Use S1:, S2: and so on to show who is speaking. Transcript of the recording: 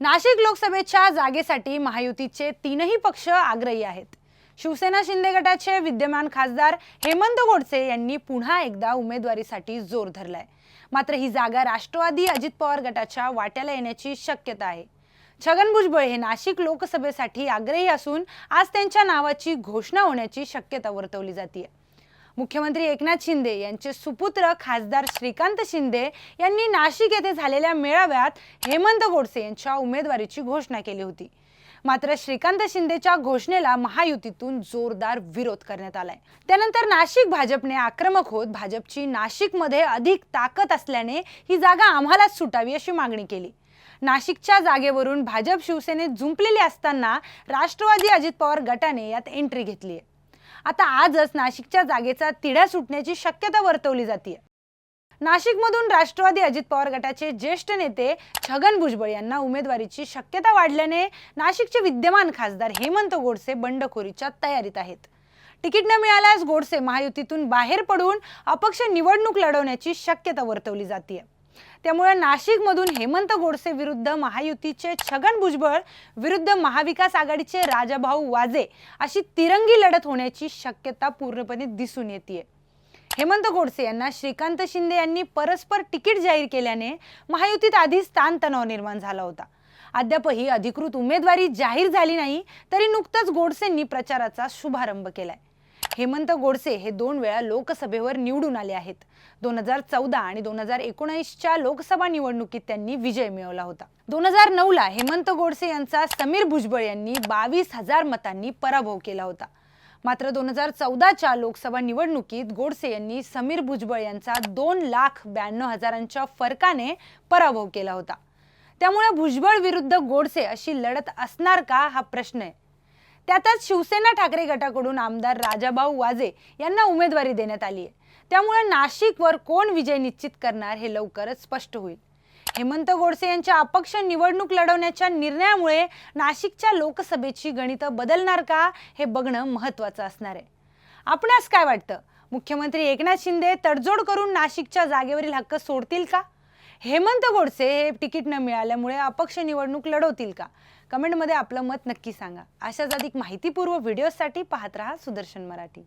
S1: नाशिक लोकसभेच्या जागेसाठी महायुतीचे तीनही पक्ष आग्रही आहेत. शिवसेना शिंदे गटाचे विद्यमान खासदार हेमंत गोडसे यांनी पुन्हा एकदा उमेदवारीसाठी जोर धरलाय. मात्र ही जागा राष्ट्रवादी अजित पवार गटाच्या वाट्याला येण्याची शक्यता आहे. छगन भुजबळ हे नाशिक लोकसभेसाठी आग्रही असून आज त्यांच्या नावाची घोषणा होण्याची शक्यता वर्तवली जाते मुख्यमंत्री एकनाथ शिंदे यांचे सुपुत्र खासदार श्रीकांत शिंदे यांनी नाशिक येथे झालेल्या मेळाव्यात हेमंत गोडसे यांच्या उमेदवारीची घोषणा केली होती. मात्र श्रीकांत शिंदेच्या घोषणेला महायुतीतून जोरदार विरोध करण्यात आलाय. त्यानंतर नाशिक भाजपने आक्रमक होत भाजपची नाशिकमध्ये अधिक ताकद असल्याने ही जागा आम्हालाच सुटावी अशी मागणी केली. नाशिकच्या जागेवरून भाजप शिवसेनेत जुंपलेली असताना राष्ट्रवादी अजित पवार गटाने यात एंट्री घेतली आहे आता आजच नाशिकच्या जागेचा तिढा सुटण्याची शक्यता वर्तवली जाते नाशिकमधून राष्ट्रवादी अजित पवार गटाचे ज्येष्ठ नेते छगन भुजबळ यांना उमेदवारीची शक्यता वाढल्याने नाशिकचे विद्यमान खासदार हेमंत गोडसे बंडखोरीच्या तयारीत आहेत. तिकीट न मिळाल्यास गोडसे महायुतीतून बाहेर पडून अपक्ष निवडणूक लढवण्याची शक्यता वर्तवली जाते त्यामुळे नाशिकमधून हेमंत गोडसे विरुद्ध महायुतीचे छगन भुजबळ विरुद्ध महाविकास आघाडीचे राजाभाऊ वाजे अशी तिरंगी लढत होण्याची शक्यता पूर्णपणे दिसून येते हेमंत गोडसे यांना श्रीकांत शिंदे यांनी परस्पर तिकीट जाहीर केल्याने महायुतीत आधीच ताणतणाव निर्माण झाला होता. अद्यापही अधिकृत उमेदवारी जाहीर झाली नाही तरी नुकतंच गोडसेंनी प्रचाराचा शुभारंभ केलाय. हेमंत गोडसे हे दोन वेळा लोकसभेवर निवडून आले आहेत. दोन हजार चौदा आणि दोन हजार एकोणीसच्या लोकसभा निवडणुकीत त्यांनी विजय मिळवला होता. दोन हजार नऊला हेमंत गोडसे यांचा समीर भुजबळ यांनी बावीस हजार मतांनी पराभव केला होता. मात्र दोन हजार चौदाच्या लोकसभा निवडणुकीत गोडसे यांनी समीर भुजबळ यांचा दोन लाख ब्याण्णव हजारांच्या फरकाने पराभव केला होता. त्यामुळे भुजबळ विरुद्ध गोडसे अशी लढत असणार का हा प्रश्न आहे. त्यातच शिवसेना ठाकरे गटाकडून आमदार राजाभाऊ वाजे यांना उमेदवारी देण्यात आली आहे. त्यामुळे नाशिकवर कोण विजय निश्चित करणार हे लवकरच स्पष्ट होईल. हेमंत गोडसे यांच्या अपक्ष निवडणूक लढवण्याच्या निर्णयामुळे नाशिकच्या लोकसभेची गणितं बदलणार का हे बघणं महत्त्वाचं असणार आहे. आपणास काय वाटतं? मुख्यमंत्री एकनाथ शिंदे तडजोड करून नाशिकच्या जागेवरील हक्क सोडतील का? हेमंत गोडसे हे तिकीट न मिळाल्यामुळे अपक्ष निवडणूक लढवतील का? कमेंटमध्ये आपलं मत नक्की सांगा. अशाच अधिक माहितीपूर्व व्हिडिओसाठी पाहत रहा सुदर्शन मराठी.